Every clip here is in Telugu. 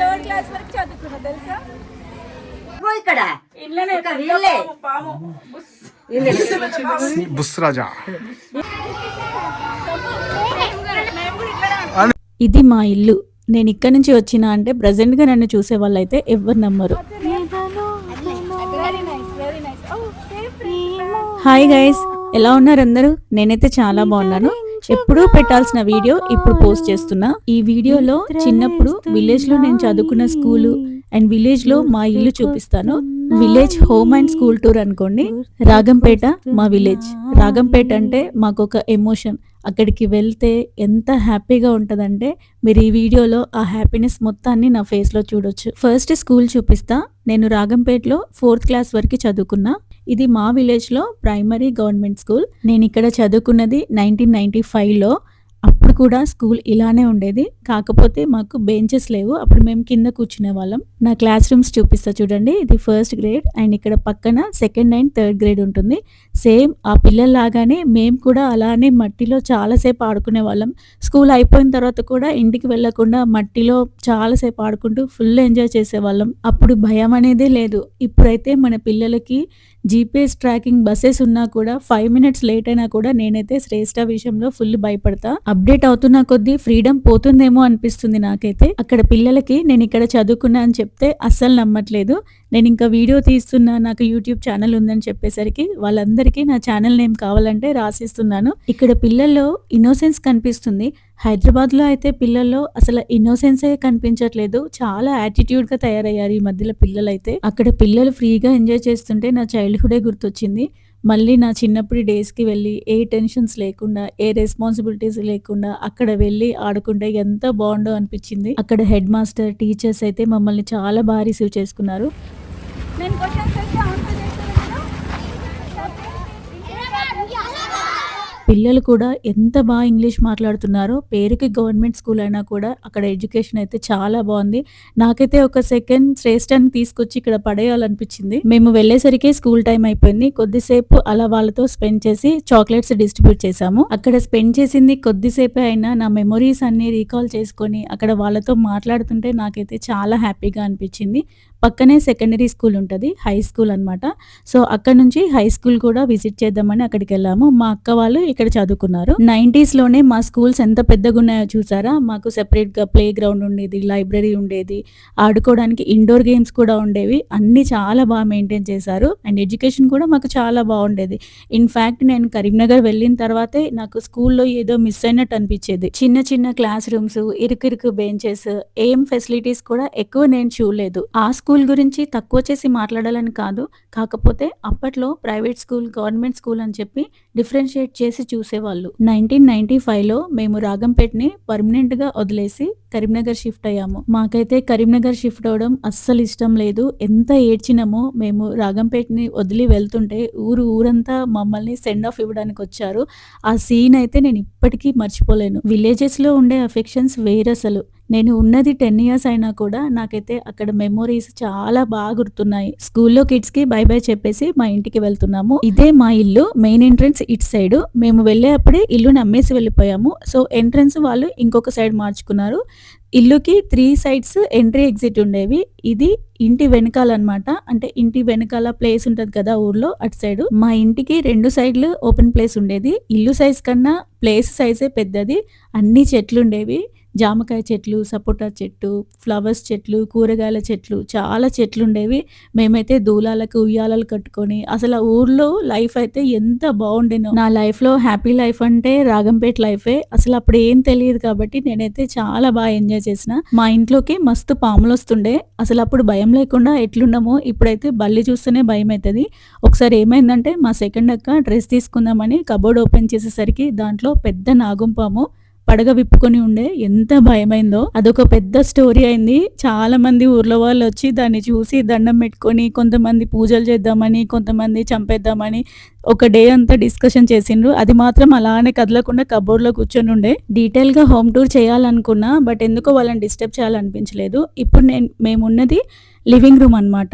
థర్డ్ క్లాస్ వరకు చదువుకున్నా తెలుసా? ఇక్కడ. ఇళ్ళనే వీళ్ళే. పాము బుస్. రాజా ఇది మా ఇల్లు. నేను ఇక్కడ నుంచి వచ్చిన అంటే ప్రజెంట్గా నన్ను చూసే వాళ్ళైతే ఎవరు నమ్మరు. హాయ్ గైస్ ఎలా ఉన్నారు అందరూ? నేనైతే చాలా బాగున్నాను. ఎప్పుడూ పెట్టాల్సిన వీడియో ఇప్పుడు పోస్ట్ చేస్తున్నా. ఈ వీడియోలో చిన్నప్పుడు విలేజ్లో నేను చదువుకున్న స్కూలు అండ్ విలేజ్లో మా ఇల్లు చూపిస్తాను. Village home and school tour అనుకోండి. రాగంపేట మా విలేజ్. రాగంపేట అంటే మాకు ఒక ఎమోషన్. అక్కడికి వెళ్తే ఎంత హ్యాపీగా ఉంటుందంటే మీరు ఈ వీడియోలో ఆ హ్యాపీనెస్ మొత్తాన్ని నా ఫేస్లో చూడొచ్చు. ఫస్ట్ స్కూల్ చూపిస్తా. నేను రాగంపేటలో ఫోర్త్ క్లాస్ వరకు చదువుకున్నా. ఇది మా విలేజ్లో ప్రైమరీ గవర్నమెంట్ స్కూల్. నేను ఇక్కడ చదువుకున్నది నైన్టీన్ నైన్టీ ఫైవ్లో అప్పుడు కూడా స్కూల్ ఇలానే ఉండేది. కాకపోతే మాకు బెంచెస్ లేవు. అప్పుడు మేము కింద కూర్చునే వాళ్ళం. నా క్లాస్ రూమ్స్ చూపిస్తా చూడండి. ఇది ఫస్ట్ గ్రేడ్ అండ్ ఇక్కడ పక్కన సెకండ్ అండ్ థర్డ్ గ్రేడ్ ఉంటుంది. సేమ్ ఆ పిల్లల్లాగానే మేము కూడా అలానే మట్టిలో చాలాసేపు ఆడుకునే వాళ్ళం. స్కూల్ అయిపోయిన తర్వాత కూడా ఇంటికి వెళ్ళకుండా మట్టిలో చాలాసేపు ఆడుకుంటూ ఫుల్ ఎంజాయ్ చేసేవాళ్ళం. అప్పుడు భయం అనేదే లేదు. ఇప్పుడైతే మన పిల్లలకి జీపీఎస్ ట్రాకింగ్ బస్సెస్ ఉన్నా కూడా ఫైవ్ మినిట్స్ లేట్ అయినా కూడా నేనైతే శ్రేష్ట విషయంలో ఫుల్ భయపడతా. అప్డేట్ అవుతున్న కొద్దీ ఫ్రీడమ్ పోతుందేమో అనిపిస్తుంది నాకైతే. అక్కడ పిల్లలకి నేను ఇక్కడ చదువుకున్నా అని చెప్తే అస్సలు నమ్మట్లేదు. నేను ఇంకా వీడియో తీస్తున్నా నాకు యూట్యూబ్ ఛానల్ ఉందని చెప్పేసరికి వాళ్ళందరికీ నా ఛానల్ నేమ్ కావాలంటే రాసిస్తున్నాను. ఇక్కడ పిల్లల్లో ఇన్నోసెన్స్ కనిపిస్తుంది. హైదరాబాద్లో అయితే పిల్లల్లో అసలు ఇన్నోసెన్సే కనిపించట్లేదు. చాలా యాటిట్యూడ్గా తయారయ్యారు ఈ మధ్యలో పిల్లలైతే. అక్కడ పిల్లలు ఫ్రీగా ఎంజాయ్ చేస్తుంటే నా చైల్డ్హుడే గుర్తొచ్చింది. మళ్ళీ నా చిన్నప్పటి డేస్కి వెళ్ళి ఏ టెన్షన్స్ లేకుండా ఏ రెస్పాన్సిబిలిటీస్ లేకుండా అక్కడ వెళ్ళి ఆడుకుంటే ఎంత బాగుండో అనిపించింది. అక్కడ హెడ్ మాస్టర్ టీచర్స్ అయితే మమ్మల్ని చాలా బాగా రిసీవ్ చేసుకున్నారు. నేను పిల్లలు కూడా ఎంత బాగా ఇంగ్లీష్ మాట్లాడుతున్నారో పేరుకి గవర్నమెంట్ స్కూల్ అయినా కూడా అక్కడ ఎడ్యుకేషన్ అయితే చాలా బాగుంది. నాకైతే ఒక సెకండ్ శ్రేష్ఠాన్ని తీసుకొచ్చి ఇక్కడ పడేయాలనిపించింది. మేము వెళ్ళేసరికి స్కూల్ టైం అయిపోయింది. కొద్దిసేపు అలా వాళ్ళతో స్పెండ్ చేసి చాక్లెట్స్ డిస్ట్రిబ్యూట్ చేశాము. అక్కడ స్పెండ్ చేసింది కొద్దిసేపే అయినా నా మెమొరీస్ అన్ని రీకాల్ చేసుకొని అక్కడ వాళ్ళతో మాట్లాడుతుంటే నాకైతే చాలా హ్యాపీగా అనిపించింది. పక్కనే సెకండరీ స్కూల్ ఉంటుంది హై స్కూల్ అన్నమాట. సో అక్కడ నుంచి హై స్కూల్ కూడా విజిట్ చేద్దామని అక్కడికి వెళ్ళాము. మా అక్క వాళ్ళు ఇక్కడ చదువుకున్నారు? 90s లోనే మా స్కూల్స్ ఎంత పెద్దగా ఉన్నాయో చూసారా? మాకు సెపరేట్గా ప్లే గ్రౌండ్ ఉండేది లైబ్రరీ ఉండేది ఆడుకోవడానికి ఇండోర్ గేమ్స్ కూడా ఉండేవి. అన్ని చాలా బాగా మెయింటైన్ చేశారు. అండ్ ఎడ్యుకేషన్ కూడా మాకు చాలా బాగుండేది. ఇన్ఫ్యాక్ట్ నేను కరీంనగర్ వెళ్ళిన తర్వాతే నాకు స్కూల్లో ఏదో మిస్ అయినట్టు అనిపించేది. చిన్న చిన్న క్లాస్ రూమ్స్ ఇరుకిరుకు బెంచెస్ ఏం ఫెసిలిటీస్ కూడా ఎక్కువ నేను చూడలేదు. ఆ స్కూల్ గురించి తక్కువ చేసి మాట్లాడాలని కాదు. కాకపోతే అప్పట్లో ప్రైవేట్ స్కూల్ గవర్నమెంట్ స్కూల్ అని చెప్పి డిఫరెన్షియేట్ చేసి చూసేవాళ్ళు. నైన్టీన్ నైన్టీ ఫైవ్లో మేము రాగంపేట్ని పర్మనెంట్గా వదిలేసి కరీంనగర్ షిఫ్ట్ అయ్యాము. మాకైతే కరీంనగర్ షిఫ్ట్ అవడం అస్సలు ఇష్టం లేదు. ఎంత ఏడ్చినామో మేము రాగంపేట్ని వదిలి వెళ్తుంటే ఊరు ఊరంతా మమ్మల్ని సెండ్ ఆఫ్ ఇవ్వడానికి వచ్చారు. ఆ సీన్ అయితే నేను ఇప్పటికీ మర్చిపోలేను. విలేజెస్లో ఉండే అఫెక్షన్స్ వేరే అసలు నేను ఉన్నది టెన్ ఇయర్స్ అయినా కూడా నాకైతే అక్కడ మెమొరీస్ చాలా బాగా గుర్తున్నాయి. స్కూల్లో కిడ్స్కి బై బై చెప్పేసి మా ఇంటికి వెళ్తున్నాము. ఇదే మా ఇల్లు మెయిన్ ఎంట్రన్స్ ఇట్ సైడ్ మేము వెళ్ళేప్పుడే ఇల్లుని అమ్మేసి వెళ్ళిపోయాము. సో ఎంట్రన్స్ వాళ్ళు ఇంకొక సైడ్ మార్చుకున్నారు. ఇల్లుకి త్రీ సైడ్స్ ఎంట్రీ ఎగ్జిట్ ఉండేవి. ఇది ఇంటి వెనకాల అన్నమాట. అంటే ఇంటి వెనకాల ప్లేస్ ఉంటది కదా ఊర్లో అటు సైడ్ మా ఇంటికి రెండు సైడ్లు ఓపెన్ ప్లేస్ ఉండేది. ఇల్లు సైజ్ కన్నా ప్లేస్ సైజే పెద్దది. అన్ని చెట్లు ఉండేవి. జామకాయ చెట్లు సపోటా చెట్టు ఫ్లవర్స్ చెట్లు కూరగాయల చెట్లు చాలా చెట్లు ఉండేవి మేమైతే దూలాలకు ఉయ్యాలలు కట్టుకొని అసలు ఆ ఊర్లో లైఫ్ అయితే ఎంత బాగుండేనో. నా లైఫ్లో హ్యాపీ లైఫ్ అంటే రాగంపేట లైఫే. అసలు అప్పుడు ఏం తెలియదు కాబట్టి నేనైతే చాలా బాగా ఎంజాయ్ చేసిన. మా ఇంట్లోకి మస్తు పాములు వస్తుండే. అసలు అప్పుడు భయం లేకుండా ఎట్లున్నామో ఇప్పుడైతే బల్లి చూస్తేనే భయం అవుతుంది ఒకసారి ఏమైందంటే మా సెకండ్ అక్క డ్రెస్ తీసుకుందామని కబోర్డ్ ఓపెన్ చేసేసరికి దాంట్లో పెద్ద నాగుంపాము పడగ విప్పుకొని ఉండే ఎంత భయమైందో. అదొక పెద్ద స్టోరీ అయింది. చాలా మంది ఊర్లో వాళ్ళు వచ్చి దాన్ని చూసి దండం పెట్టుకొని కొంతమంది పూజలు చేద్దామని కొంతమంది చంపేద్దామని ఒక డే అంతా డిస్కషన్ చేసిండ్రు. అది మాత్రం అలానే కదలకుండా కబోర్డ్లో కూర్చొని ఉండే. డీటెయిల్గా హోమ్ టూర్ చేయాలనుకున్నా బట్ ఎందుకో వాళ్ళని డిస్టర్బ్ చేయాలనిపించలేదు. ఇప్పుడు నేను మేమున్నది లివింగ్ రూమ్ అనమాట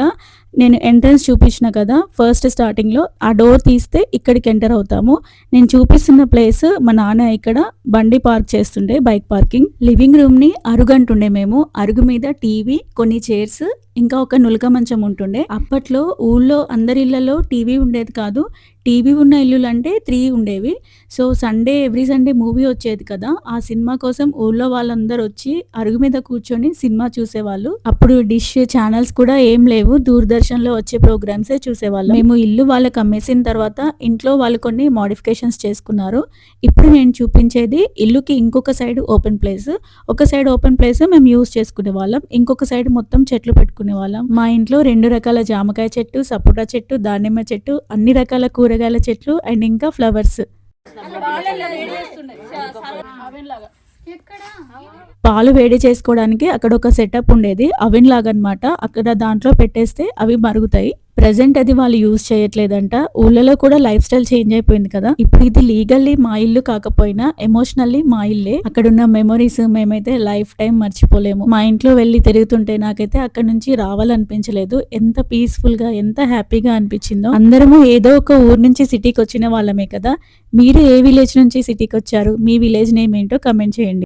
నేను ఎంట్రన్స్ చూపించిన కదా ఫస్ట్ స్టార్టింగ్లో ఆ డోర్ తీస్తే ఇక్కడికి ఎంటర్ అవుతాము. నేను చూపిస్తున్న ప్లేస్ మా నాన్న ఇక్కడ బండి పార్క్ చేస్తుండే బైక్ పార్కింగ్ లివింగ్ రూమ్ని అరుగు అరుగంటుండే మేము. అరుగు మీద టీవీ కొన్ని చైర్స్ ఇంకా ఒక నులక మంచం ఉంటుండే. అప్పట్లో ఊళ్ళో అందరి ఇళ్ళలో టీవీ ఉండేది కాదు. టీవీ ఉన్న ఇల్లులు అంటే త్రీ ఉండేవి. So Sunday every Sunday movie వచ్చేది కదా. ఆ సినిమా కోసం ఊళ్ళో వాళ్ళందరూ వచ్చి అరుగు మీద కూర్చొని సినిమా చూసేవాళ్ళు. అప్పుడు డిష్ ఛానల్స్ కూడా ఏం లేవు. దూరదర్శన్లో వచ్చే ప్రోగ్రామ్సే చూసేవాళ్ళం. మేము ఇల్లు వాళ్ళకి అమ్మేసిన తర్వాత ఇంట్లో వాళ్ళు కొన్ని మోడిఫికేషన్స్ చేసుకున్నారు. ఇప్పుడు నేను చూపించేది ఇల్లుకి ఇంకొక సైడ్ ఓపెన్ ప్లేస్. ఒక సైడ్ ఓపెన్ ప్లేస్ మేము యూస్ చేసుకునే వాళ్ళం. ఇంకొక సైడ్ మొత్తం చెట్లు పెట్టుకునే వాళ్ళం మా ఇంట్లో రెండు రకాల జామకాయ చెట్టు సపోటా చెట్టు దానిమ్మ చెట్టు అన్ని రకాల కూరగాయల చెట్లు అండ్ ఇంకా ఫ్లవర్స్. పాలు వేడి చేసుకోవడానికి అక్కడ ఒక సెటప్ ఉండేది అవిన్ లాగా అనమాట అక్కడ దాంట్లో పెట్టేస్తే అవి మరుగుతాయి. ప్రెసెంట్ అది వాళ్ళు యూజ్ చేయట్లేదంట. ఊళ్ళలో కూడా లైఫ్ స్టైల్ చేంజ్ అయిపోయింది కదా. ఇప్పుడు ఇది లీగల్లీ మా ఇల్లు కాకపోయినా ఎమోషనల్లీ మా ఇల్లే. అక్కడ ఉన్న మెమరీస్ మేమైతే లైఫ్ టైం మర్చిపోలేము. మా ఇంట్లో వెళ్ళి తిరుగుతుంటే నాకైతే అక్కడ నుంచి రావాలనిపించలేదు. ఎంత పీస్ఫుల్గా ఎంత హ్యాపీగా అనిపించిందో. అందరము ఏదో ఒక ఊరు నుంచి సిటీకి వచ్చిన వాళ్ళమే కదా. మీరు ఏ విలేజ్ నుంచి సిటీకి వచ్చారు మీ విలేజ్ నేమ్ ఏంటో కమెంట్ చేయండి.